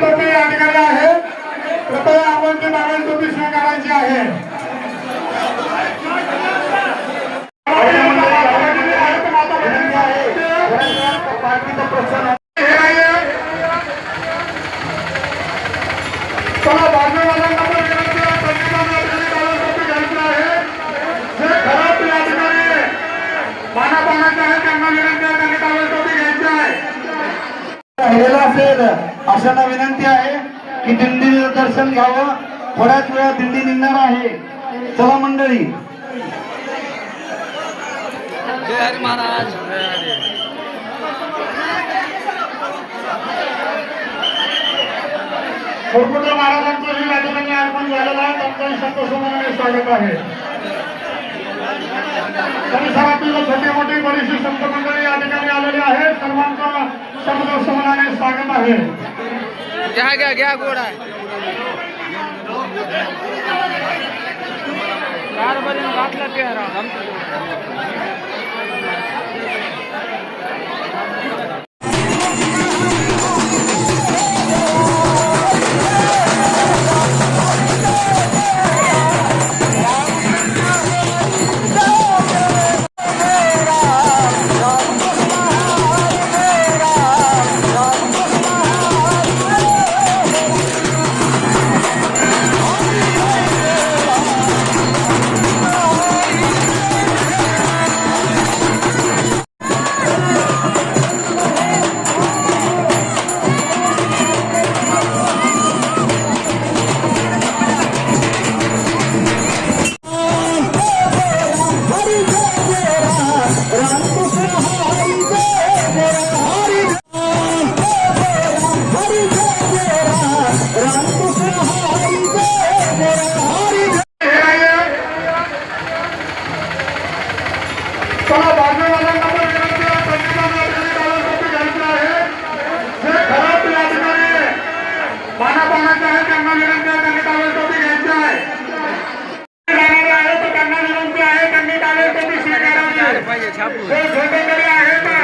टोपी या ठिकाणी आहे कृपया आपण ती बावन टोपी स्वीकारायची आहे चला बाजूवाल्यांना असेल अशांना विनंती आहे की दिंडीचं दर्शन घ्यावं. थोड्याच वेळात दिंडी निघणार आहे. चला मंडळी. महाराज. महाराजांचं या ठिकाणी आगमन झालेलं आहे. त्यांचं स्वागत आहे. परिसरातील छोटे मोठी बरीचशी संत मंडळी या ठिकाणी आलेली आहे सर्वांचं शब्दसमोराने स्वागत आहे. घ्या घ्या घ्या गोड. आहे कारभारीनं घातलं ते स्वीकारावी आहे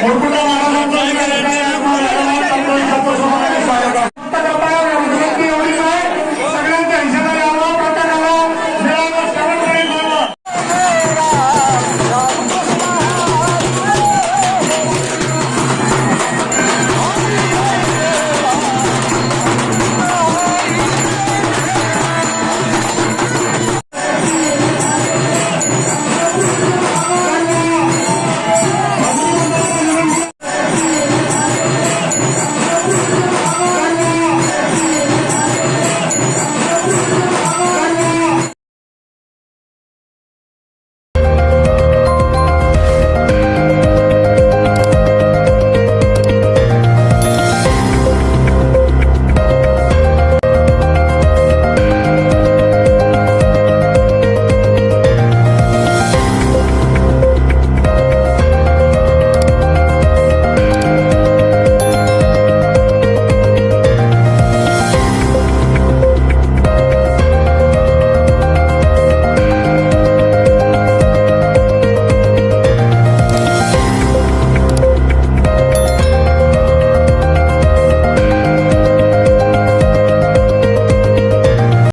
네, 얼굴만